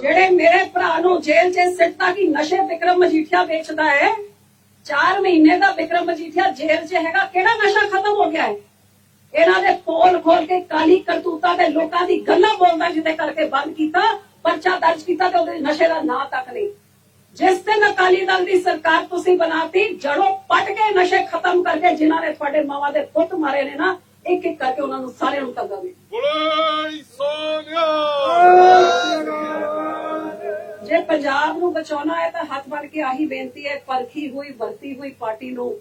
ਜਿਹੜੇ ਮੇਰੇ ਭਰਾ ਨੂੰ ਜੇਲ੍ਹ 'ਚ ਸਿੱਟਾ ਕਿ ਨਸ਼ੇ ਵਿਕਰਮ ਮਜੀਠੀਆ ਵੇਚਦਾ ਹੈ 4 ਮਹੀਨੇ ਦਾ ਵਿਕਰਮ ਮਜੀਠੀਆ ਜੇਲ੍ਹ 'ਚ ਹੈਗਾ, ਕਿਹੜਾ ਨਸ਼ਾ ਖਤਮ ਹੋ ਗਿਆ ਹੈ? ਇਹਨਾਂ ਦੇ ਪੋਲ ਖੋਲ ਕੇ ਕਾਲੀ ਕਰਤੂਤਾਂ ਦੇ ਲੋਕਾਂ ਦੀ ਗੱਲਾਂ ਬੋਲਦਾ ਜਿਹਦੇ ਕਰਕੇ ਬੰਦ ਕੀਤਾ, ਪਰਚਾ ਦਰਜ ਕੀਤਾ ਤੇ ਉਹਦੇ ਨਸ਼ੇ ਦਾ ਨਾਂ ਤੱਕ ਨਹੀਂ। ਜਿਸ ਦਿਨ ਅਕਾਲੀ ਦਲ ਦੀ ਸਰਕਾਰ ਤੁਸੀਂ ਬਣਾਤੀ, ਜੜੋਂ ਪਟ ਕੇ ਨਸ਼ੇ ਖਤਮ ਕਰਕੇ ਜਿਨ੍ਹਾਂ ਨੇ ਤੁਹਾਡੇ ਮਾਵਾਂ ਦੇ ਪੁੱਤ ਮਾਰੇ ਨੇ ਨਾ ਇੱਕ ਇੱਕ ਕਰਕੇ ਉਹਨਾਂ ਨੂੰ ਸਾਰਿਆਂ ਨੂੰ ਤੱਕਾਂਗੇ ਬੋਲੇ ਸੋਨਿਆ! ਨੂੰ ਬਚਾਉਣਾ ਹੈ ਤਾਂ ਹੱਥ ਬੰਨ ਕੇ ਆਹੀ ਬੇਨਤੀ ਹੈ, ਪਰਖੀ ਹੋਈ, ਵਰਤੀ ਹੋਈ ਪਾਰਟੀ ਨੂੰ,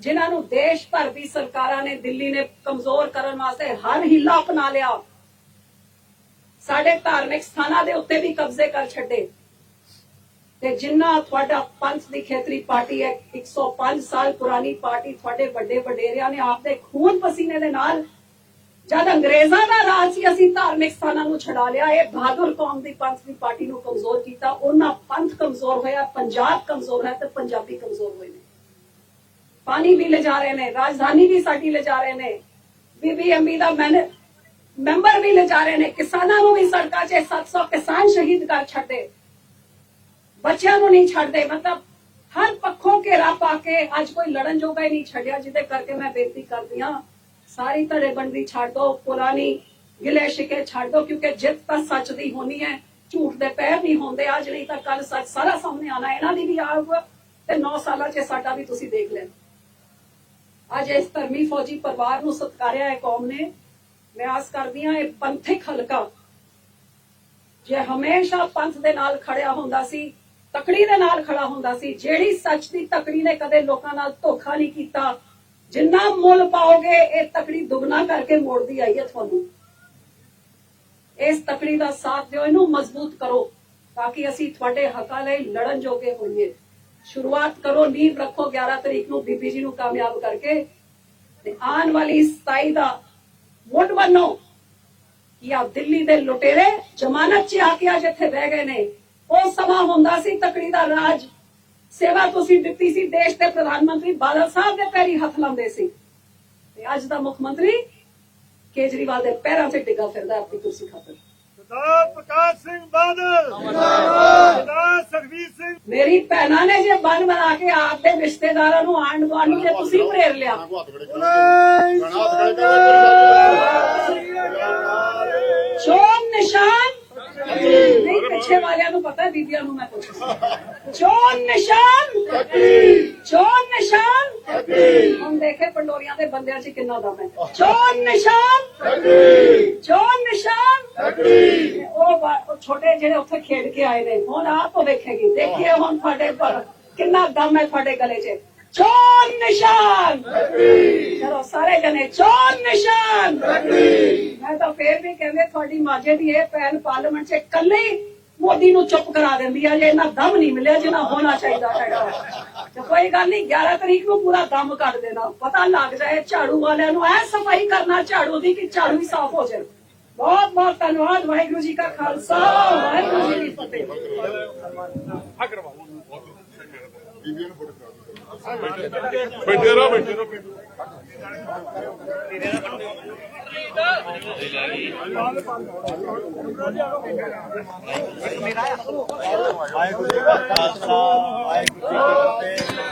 ਜਿਨ੍ਹਾਂ ਨੂੰ ਦੇਸ਼ ਭਰ ਦੀ ਸਰਕਾਰਾਂ ਨੇ, ਦਿੱਲੀ ਨੇ ਕਮਜ਼ੋਰ ਕਰਨ ਵਾਸਤੇ ਹਰ ਹਿੱਲਾ ਅਪਣਾ ਲਿਆ। ਸਾਡੇ ਧਾਰਮਿਕ ਸਥਾਨਾਂ ਦੇ ਉੱਤੇ ਵੀ ਕਬਜ਼ੇ ਕਰ ਛੱਡੇ। ਤੇ ਜਿੰਨਾ ਤੁਹਾਡਾ ਪੰਥ ਦੀ ਖੇਤਰੀ ਪਾਰਟੀ ਹੈ 105 ਸਾਲ ਪੁਰਾਣੀ ਪਾਰਟੀ ਤੁਹਾਡੇ ਵੱਡੇ ਵਡੇਰਿਆਂ ਨੇ ਆਪਦੇ ਖੂਨ ਪਸੀਨੇ ਦੇ ਨਾਲ ਜਦ ਅੰਗਰੇਜ਼ਾਂ ਦਾ ਰਾਜ ਸੀ, ਅਸੀਂ ਧਾਰਮਿਕ ਸਥਾਨਾਂ ਨੂੰ ਛਡਾ ਲਿਆ। ਇਹ ਬਹਾਦਰ ਕੌਮ ਦੀ ਪੰਥ ਦੀ ਪਾਰਟੀ ਨੂੰ ਕਮਜ਼ੋਰ ਕੀਤਾ। ਉਹਨਾਂ ਪੰਥ ਕਮਜ਼ੋਰ ਹੋਇਆ, ਪੰਜਾਬ ਕਮਜ਼ੋਰ ਹੈ ਤੇ ਪੰਜਾਬੀ ਕਮਜ਼ੋਰ ਹੋਏ ਨੇ। ਪਾਣੀ ਵੀ ਲੈ ਜਾ ਰਹੇ ਨੇ, ਰਾਜਧਾਨੀ ਵੀ ਸਾਡੀ ਲੈ ਜਾ ਰਹੇ ਨੇ। ਬੀਬੀ ਅੰਮੀ ਦਾ ਮੈਨੇ, ਮੈਂਬਰ ਵੀ ਲੈ ਜਾ ਰਹੇ ਨੇ। ਕਿਸਾਨਾਂ ਨੂੰ ਵੀ ਸੜਕਾਂ 'ਚ 700 ਕਿਸਾਨ ਸ਼ਹੀਦ ਕਰ ਛੱਡੇ। ਬੱਚਿਆਂ ਨੂੰ ਨਹੀਂ ਛੱਡਦੇ। ਮਤਲਬ ਹਰ ਪੱਖੋਂ ਘੇਰਾ ਪਾ ਕੇ ਅੱਜ ਕੋਈ ਲੜਨ ਜੋਗਾ ਹੀ ਨਹੀਂ ਛੱਡਿਆ, ਜਿਹਦੇ ਕਰਕੇ ਮੈਂ ਬੇਨਤੀ ਕਰਦੀ ਹਾਂ ਸਾਰੀ ਧੜੇਬੰਦੀ ਛੱਡ ਦੋ ਪੁਰਾਣੀ ਗਿਲੇ ਸ਼ਿਕੇ ਛੱਡ ਦੋ, ਕਿਉਂਕਿ ਜਿੱਤ ਤਾਂ ਸੱਚ ਦੀ ਹੋਣੀ ਹੈ। ਝੂਠ ਦੇ ਪੈਰ ਨਹੀਂ ਹੁੰਦੇ ਅੱਜ ਨਹੀਂ ਤਾਂ ਕੱਲ ਸੱਚ ਸਾਰਾ ਸਾਹਮਣੇ ਆਣਾ ਇਹਨਾਂ ਦੀ ਵੀ ਆਊਗਾ ਤੇ 9 ਸਾਲਾਂ 'ਚ ਸਾਡਾ ਵੀ ਤੁਸੀਂ ਦੇਖ ਲੈਣਾ। ਅੱਜ ਇਸ ਧਰਮੀ ਫੌਜੀ ਪਰਿਵਾਰ ਨੂੰ ਸਤਕਾਰਿਆ ਹੈ ਕੌਮ ਨੇ। ਮੈਂ ਆਸ ਕਰਦੀ ਹਾਂ ਇਹ ਪੰਥਕ ਹਲਕਾ ਜੇ ਹਮੇਸ਼ਾ ਪੰਥ ਦੇ ਨਾਲ ਖੜਿਆ ਹੁੰਦਾ ਸੀ, ਤਕੜੀ ਦੇ ਨਾਲ ਖੜਾ ਹੁੰਦਾ ਸੀ, ਜਿਹੜੀ ਸੱਚ ਦੀ ਤਕੜੀ ਨੇ ਕਦੇ ਲੋਕਾਂ ਨਾਲ ਧੋਖਾ ਨਹੀਂ ਕੀਤਾ ਜਿੰਨਾ ਮੁੱਲ ਪਾਓਗੇ, ਇਹ ਤਕੜੀ ਦੁੱਗਣਾ ਕਰਕੇ ਮੋੜਦੀ ਆਈ ਹੈ ਤੁਹਾਨੂੰ। ਇਸ ਤਕੜੀ ਦਾ ਸਾਥ ਦਿਓ, ਇਹਨੂੰ ਮਜ਼ਬੂਤ ਕਰੋ, ਤਾਂ ਕਿ ਅਸੀਂ ਤੁਹਾਡੇ ਹੱਕਾਂ ਲਈ ਲੜਨ ਜੋਗੇ ਹੋਈਏ। ਸ਼ੁਰੂਆਤ ਕਰੋ, ਨੀਂਹ ਰੱਖੋ 11 ਤਰੀਕ ਨੂੰ, ਬੀਬੀ ਜੀ ਨੂੰ ਕਾਮਯਾਬ ਕਰਕੇ। ਤੇ ਆਉਣ ਵਾਲੀ 27 ਦਾ ਵੋਟ ਬਣੋ ਕਿ ਆ ਦਿੱਲੀ ਦੇ ਲੁਟੇਰੇ ਜ਼ਮਾਨਤ 'ਚ ਆ ਕੇ ਅੱਜ ਇੱਥੇ ਬਹਿ ਗਏ ਨੇ। ਉਹ ਸਮਾਂ ਹੁੰਦਾ ਸੀ ਤਕੜੀ ਦਾ ਰਾਜ ਸੇਵਾ ਤੁਸੀਂ ਦਿੱਤੀ ਸੀ ਦੇਸ਼ ਦੇ ਪ੍ਰਧਾਨ ਮੰਤਰੀ ਬਾਦਲ ਸਾਹਿਬ ਦੇ ਪੈਰੀ ਹੱਥ ਲਾਉਂਦੇ ਸੀ। ਤੇ ਅੱਜ ਦਾ ਮੁੱਖ ਮੰਤਰੀ ਕੇਜਰੀਵਾਲ ਦੇ ਪੈਰਾਂ 'ਤੇ ਡਿੱਗਾ ਫਿਰਦਾ ਆਪਣੀ ਕੁਰਸੀ ਖਾਤਰ। ਸਰਦਾਰ ਪ੍ਰਕਾਸ਼ ਸਿੰਘ ਬਾਦਲ। ਸਰਦਾਰ ਸਰਵੀਰ ਸਿੰਘ। ਮੇਰੀ ਭੈਣਾਂ ਨੇ ਜੇ ਬੰਨ ਬਣਾ ਕੇ ਆਪ ਦੇ ਰਿਸ਼ਤੇਦਾਰਾਂ ਨੂੰ ਆਂਡ ਗਵਾਂਡ ਜੇ ਤੁਸੀਂ ਪ੍ਰੇਰ ਲਿਆ। ਪਿੱਛੇ ਵਾਲਿਆਂ ਨੂੰ ਪਤਾ ਹੈ, ਬੀਬੀਆਂ ਨੂੰ ਮੈਂ ਪੁੱਛਦਾ ਚੋਣ ਨਿਸ਼ਾਨ! ਚੋਣ ਨਿਸ਼ਾਨ! ਹੁਣ ਦੇਖੇ ਪੰਡੋਰੀਆਂ ਦੇ ਬੰਦਿਆਂ 'ਚ ਕਿੰਨਾ ਦਮ ਹੈ। ਚੋਣ ਨਿਸ਼ਾਨ! ਚੋਣ ਨਿਸ਼ਾਨ! ਉਹ ਵਾ- ਛੋਟੇ ਜਿਹੜੇ ਉੱਥੇ ਖੇਡ ਕੇ ਆਏ ਨੇ ਹੁਣ ਆਪ ਵੇਖੇਗੀ ਦੇਖੀਏ ਹੁਣ ਤੁਹਾਡੇ ਪਰ ਕਿੰਨਾ ਦਮ ਹੈ ਤੁਹਾਡੇ ਗਲੇ 'ਚ। ਚੋਣ ਨਿਸ਼ਾਨ! ਚਲੋ ਸਾਰੇ ਜਣੇ ਚੋਣ ਨਿਸ਼ਾਨ! ਮੈਂ ਤਾਂ ਫੇਰ ਵੀ ਕਹਿੰਦੇ ਤੁਹਾਡੀ ਮਾਝੇ ਦੀ ਇਹ ਪਹਿਲ ਪਾਰਲੀਮੈਂਟ 'ਚ ਇਕੱਲੇ ਮੋਦੀ ਨੂੰ ਚੁੱਪ ਕਰਾ ਦਿੰਦੀ ਆ ਜੇ ਇਹਨਾਂ ਦਮ ਨਹੀਂ ਮਿਲਿਆ ਜਿੰਨਾ ਹੋਣਾ ਚਾਹੀਦਾ ਹੈਗਾ। ਤੇ ਕੋਈ ਗੱਲ ਨਹੀਂ 11 ਤਰੀਕ ਨੂੰ ਪੂਰਾ ਦਮ ਕੱਢ ਦੇਣਾ। ਪਤਾ ਲੱਗ ਜਾਏ ਝਾੜੂ ਵਾਲਿਆਂ ਨੂੰ ਐ ਸਫ਼ਾਈ ਕਰਨਾ ਝਾੜੂ ਦੀ ਕਿ ਝਾੜੂ ਹੀ ਸਾਫ਼ ਹੋ ਜਾਏ ਬਹੁਤ ਬਹੁਤ ਧੰਨਵਾਦ ਵਾਹਿਗੁਰੂ ਜੀ ਕਾ ਖਾਲਸਾ ਵਾਹਿਗੁਰੂ ਜੀ ਕੀ ਫਤਿਹ। ਬੈਠੇ ਰਹੋ ਬੈਠੇ ਰਹੋ। ਵਾਹਿਗੁਰੂ ਜੀ ਕਾ ਖਾਲਸਾ ਵਾਹਿਗੁਰੂ ਜੀ ਕੀ ਫਤਿਹ।